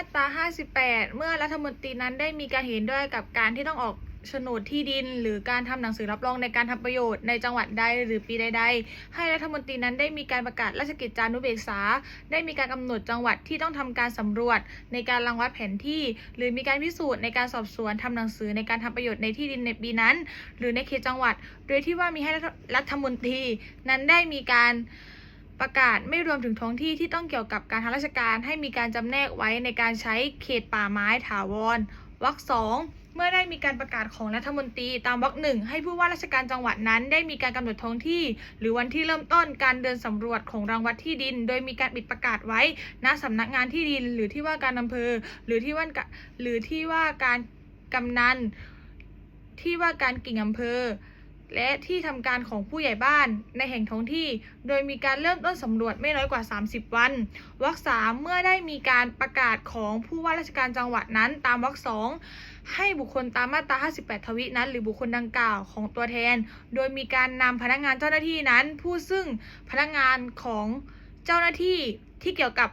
มาตรา 58 เมื่อรัฐมนตรีนั้นได้มีการเห็นด้วยกับการที่ต้องออกโฉนดที่ดิน หรือการทำหนังสือรับรองในการทำประโยชน์ในจังหวัดใดหรือปีใดๆ ให้รัฐมนตรีนั้นได้มีการประกาศราชกิจจานุเบกษา ได้มีการกำหนดจังหวัดที่ต้องทำการสำรวจ ในการรังวัดแผนที่ หรือมีการพิสูจน์ในการสอบสวนทำหนังสือในการทำประโยชน์ในที่ดินในปีนั้น หรือในเขตจังหวัด โดยที่ว่ามีให้รัฐมนตรีนั้นได้มีการ ประกาศไม่รวมถึงท้องที่ที่ต้องเกี่ยวกับการทางราชการให้มีการจำแนกไว้ในการใช้เขตป่าไม้ถาวรวรรคสองเมื่อได้มีการประกาศของรัฐมนตรีตามวรรคหนึ่งให้ผู้ว่าราชการจังหวัดนั้นได้มีการกำหนดท้องที่ หรือวันที่เริ่มต้นการเดินสำรวจของรางวัดที่ดิน โดยมีการปิดประกาศไว้ณสำนักงานที่ดิน หรือที่ว่าการอำเภอ หรือที่ว่าหรือที่ว่าการกำนันที่ว่าการกิ่งอำเภอ และที่ทำการของผู้ใหญ่บ้านในแห่งท้องที่ โดยมีการเริ่มต้นสำรวจไม่น้อยกว่า 30 วัน วรรคสามเมื่อได้มีการประกาศของผู้ว่าราชการจังหวัดนั้น ตามวรรคสองให้บุคคลตามมาตรา 58 ทวินั้น หรือบุคคลดังกล่าวของตัวแทน โดยมีการนำพนักงานเจ้าหน้าที่นั้น ผู้ซึ่งพนักงานของเจ้าหน้าที่ที่เกี่ยวกับ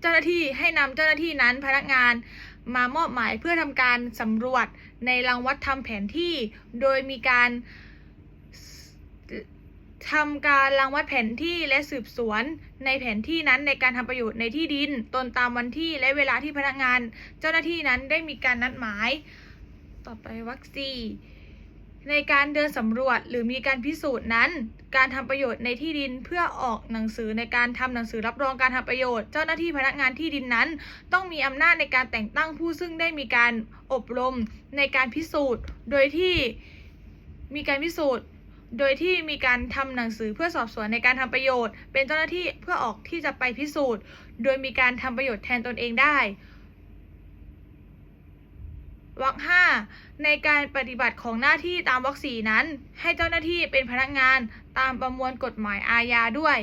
เจ้าหน้าที่ให้นำเจ้าหน้าที่นั้นพนักงาน มามอบหมายเพื่อทำการสำรวจในรังวัดทำแผนที่ โดยมีการทำการรังวัดแผนที่และสืบสวนในแผนที่นั้นในการทำประโยชน์ในที่ดิน ตนตามวันที่และเวลาที่พนักงาน เจ้าหน้าที่นั้นได้มีการนัดหมาย ต่อไปวัคซี ในการเดินสำรวจหรือมีการพิสูจน์นั้น การทำประโยชน์ในที่ดินเพื่อออกหนังสือในการทำหนังสือรับรองการทำประโยชน์ เจ้าหน้าที่พนักงานที่ดินนั้น ต้องมีอำนาจในการแต่งตั้งผู้ซึ่งได้มีการอบรมในการพิสูจน์ โดยที่มีการพิสูจน์ โดยที่มีการทำหนังสือเพื่อสอบสวนในการทำประโยชน์ เป็นเจ้าหน้าที่เพื่อออกที่จะไปพิสูจน์ โดยมีการทำประโยชน์แทนตนเองได้ วรรคห้าในการปฏิบัติของหน้าที่ตามวรรคสี่นั้น ให้เจ้าหน้าที่เป็นพนักงานตามประมวลกฎหมายอาญาด้วย